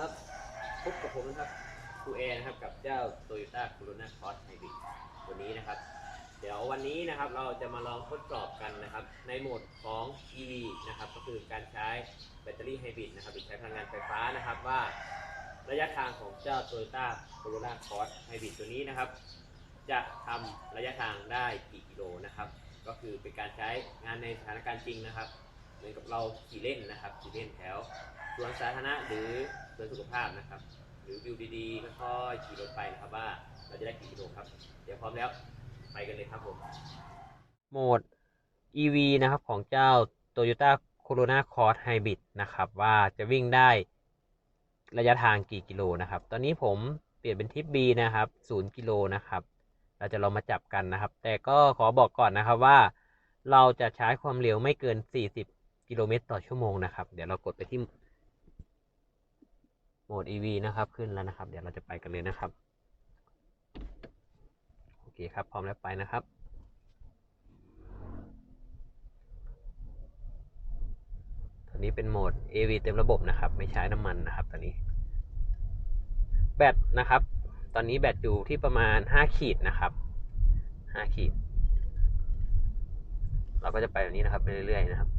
ครับกับผมนะครับครูแอร์นะครับกับเจ้า Toyota Corona Cross Hybrid ตัวนี้นะครับ เดี๋ยววันนี้นะครับเราจะมาลองทดสอบกันนะครับ ในโหมดของ EV นะครับ ก็คือการใช้แบตเตอรี่ไฮบริดนะครับหรือใช้พลังงานไฟฟ้านะครับว่าระยะทางของเจ้า Toyota Corolla Cross Hybrid ตัวนี้นะครับ จะทำระยะทางได้กี่กิโลนะครับ ก็คือเป็นการใช้งานในสถานการณ์จริงนะครับเหมือนกับเราขี่เล่นนะครับขี่เล่นแถว สวนสาธารณะหรือสวนสุขภาพนะครับ หรือวิวดีๆค่อยๆขี่รถไปนะครับว่าเราจะได้กี่กิโลครับ เดี๋ยวพร้อมแล้วไปกันเลยครับผม โหมด EV นะครับของเจ้า Toyota Corona Cross Hybrid นะครับ ว่าจะวิ่งได้ระยะทางกี่กิโลนะครับ ตอนนี้ผมเปลี่ยนเป็นทิป B นะครับ 0 กิโลนะครับ เราจะลองมาจับกันนะครับ แต่ก็ขอบอกก่อนนะครับว่า เราจะใช้ความเร็วไม่เกิน 40 กิโลเมตรต่อชั่วโมงนะครับ เดี๋ยวเรากดไปที่ โหมด EV นะครับขึ้นแล้วนะครับ เดี๋ยวเราจะไปกันเลยนะครับ โอเคครับ พร้อมแล้วไปนะครับ ตอนนี้เป็นโหมด AV เต็มระบบนะครับ ไม่ใช้น้ำมันนะครับ ตอนนี้ แบตนะครับ ตอนนี้แบตอยู่ที่ประมาณ 5 ขีดนะครับ5ขีด เราก็จะไปแบบนี้นะครับไปเรื่อยๆนะครับ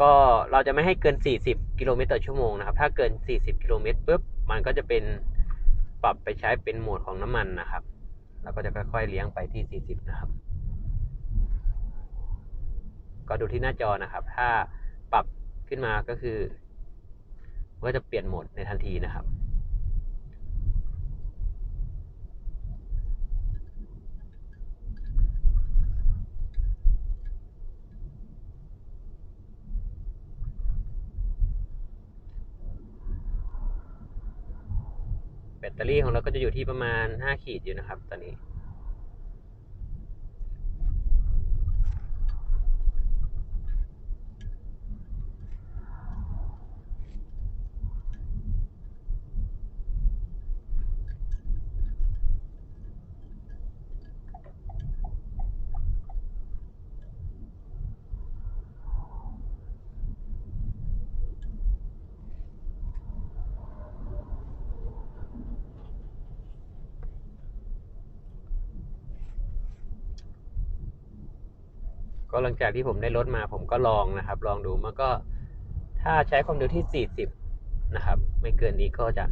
ก็เราจะไม่ให้เกิน 40 กิโลเมตรต่อชั่วโมงนะครับ ถ้าเกิน 40 กิโลเมตรปุ๊บ มันก็จะเป็นปรับไปใช้เป็นโหมดของน้ำมันนะครับ แล้วก็จะค่อยๆเลี้ยงไปที่ 40 นะครับ ก็ดูที่หน้าจอนะครับ ถ้าปรับขึ้นมาก็คือ ก็จะเปลี่ยนโหมดในทันทีนะครับ ตเตอรี่ของเราก็จะอยู่ที่ประมาณ 5 ขีดอยู่นะครับตอนนี้ ก็หลังจากที่ผมได้รถมาผมก็ลองนะครับ ลองดูมันก็ถ้าใช้ความเร็วที่ 40 นะครับ ไม่เกินนี้ก็จะ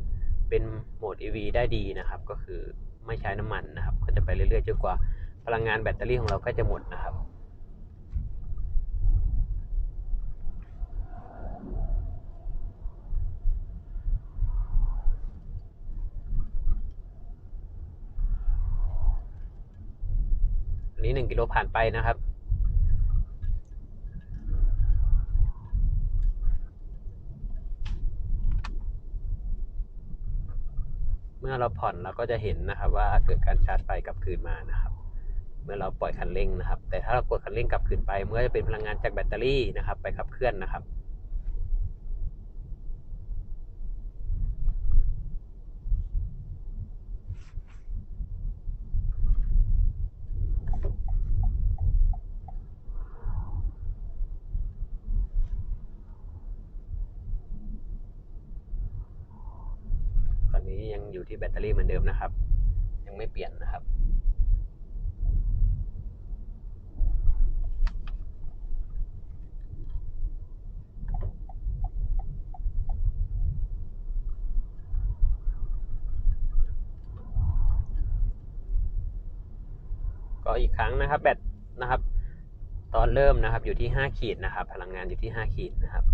เป็นโหมด EV ได้ดีนะครับ ก็คือไม่ใช้น้ำมันนะครับ ก็จะไปเรื่อยๆจนกว่าพลังงานแบตเตอรี่ของเราก็จะหมดนะครับอันนี้1กิโลผ่านไปนะครับ มื่อเราผ่อนเราก็จะเห็นนะครับ ว่าเกิดการชาร์จไฟกลับคืนมานะครับ เมื่อเราปล่อยคันเร่งนะครับ แต่ถ้าเรากดคันเร่งกลับคืนไปเมื่อจะเป็นพลังงานจากแบตเตอรี่นะครับ ไปขับเคลื่อนนะครับ นี้ยังอยู่ที่แบตเตอรี่เหมือนเดิมนะครับ ยังไม่เปลี่ยนนะครับก็อีกครั้งนะครับแบตนะครับ ตอนเริ่มนะครับอยู่ที่ 5 ขีดนะครับ พลังงานอยู่ที่ 5 ขีดนะครับ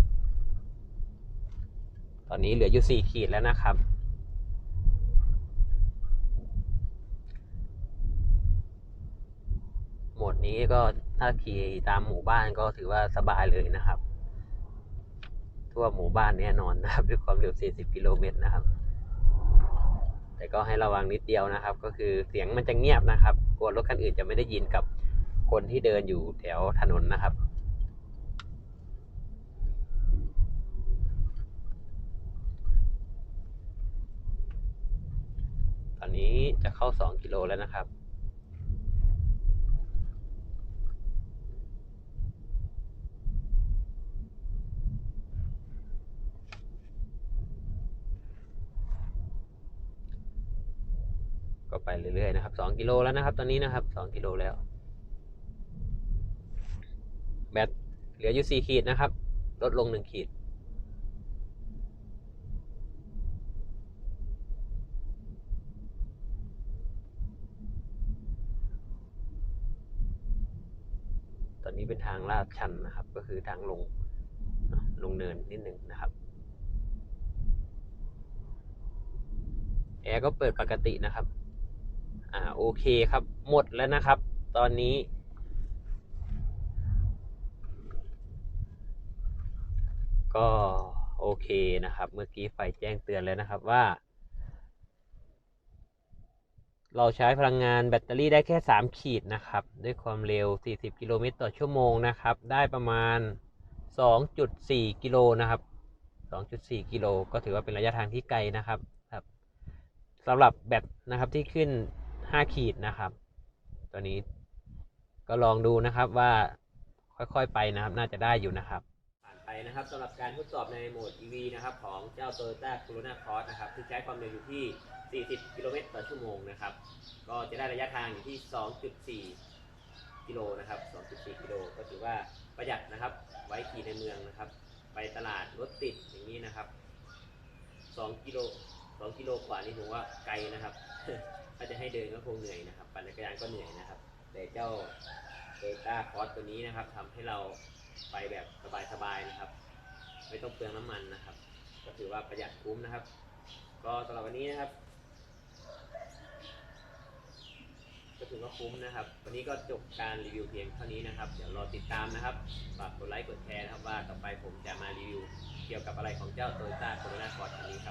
ตอนนี้เหลืออยู่ 4 ขีดแล้วนะครับ โหมด นี้ก็ถ้าขี่ตามหมู่บ้านก็ถือว่าสบายเลยนะครับ ทั่วหมู่บ้านแน่นอนนะครับ ด้วยความเร็ว 40 กิโลเมตรนะครับ แต่ก็ให้ระวังนิดเดียวนะครับ ก็คือเสียงมันจะเงียบนะครับกลัวรถคันอื่นจะไม่ได้ยินกับคนที่เดินอยู่แถวถนนนะครับตอนนี้จะเข้า 2 กิโลแล้วนะครับ ก็ไปเรื่อยๆนะครับสองกิโลแล้วนะครับ ตอนนี้นะครับสองกิโลแล้ว แบตเหลืออยู่สี่ขีดนะครับ ลดลงหนึ่งขีด ตอนนี้เป็นทางลาดชันนะครับ ก็คือทางลงลงเนินนิดหนึ่งนะครับแอร์ก็เปิดปกตินะครับ อ่าโอเคครับหมดแล้วนะครับ ตอนนี้ ก็โอเคนะครับ เมื่อกี้ไฟแจ้งเตือนแล้วนะครับว่า เราใช้พลังงานแบตเตอรี่ได้แค่ 3 ขีดนะครับ ด้วยความเร็ว 40 กิโลเมตรต่อชั่วโมงนะครับ ได้ประมาณ 2.4 กิโลนะครับ 2.4 กิโลก็ถือว่าเป็นระยะทางที่ไกลนะครับครับสำหรับแบตนะครับที่ขึ้น 5 ขีดนะครับ ตัวนี้ก็ลองดูนะครับว่าค่อยๆไปนะครับ น่าจะได้อยู่นะครับผ่านไปนะครับสำหรับการทดสอบในโหมด EV นะครับของเจ้า Toyota Corona Cross นะครับที่ใช้ความเร็วอยู่ที่ 40 กิโลเมตรต่อชั่วโมงนะครับ ก็จะได้ระยะทางอยู่ที่ 2.4 กิโลนะครับ 2.4 กิโลก็ถือว่าประหยัดนะครับ ไว้ขี่ในเมืองนะครับ ไปตลาดรถติดอย่างนี้นะครับ 2 กิโล 2 กิโลกว่านี่ผมว่าไกลนะครับ ถ้าจะให้เดินก็คงเหนื่อยนะครับ ปั่นจักรยานก็เหนื่อยนะครับ แต่เจ้า Toyota Cross ตัวนี้นะครับทำให้เราไปแบบสบายๆนะครับ ไม่ต้องเปลืองน้ำมันนะครับ ก็ถือว่าประหยัดคุ้มนะครับ ก็สำหรับวันนี้นะครับ ก็ถือว่าคุ้มนะครับ วันนี้ก็จบการรีวิวเพียงเท่านี้นะครับ เดี๋ยวรอติดตามนะครับฝากกดไลค์กดแชร์นะครับว่าต่อไปผมจะมารีวิวเกี่ยวกับอะไรของเจ้า Toyota Corona Cross คันนี้ครับ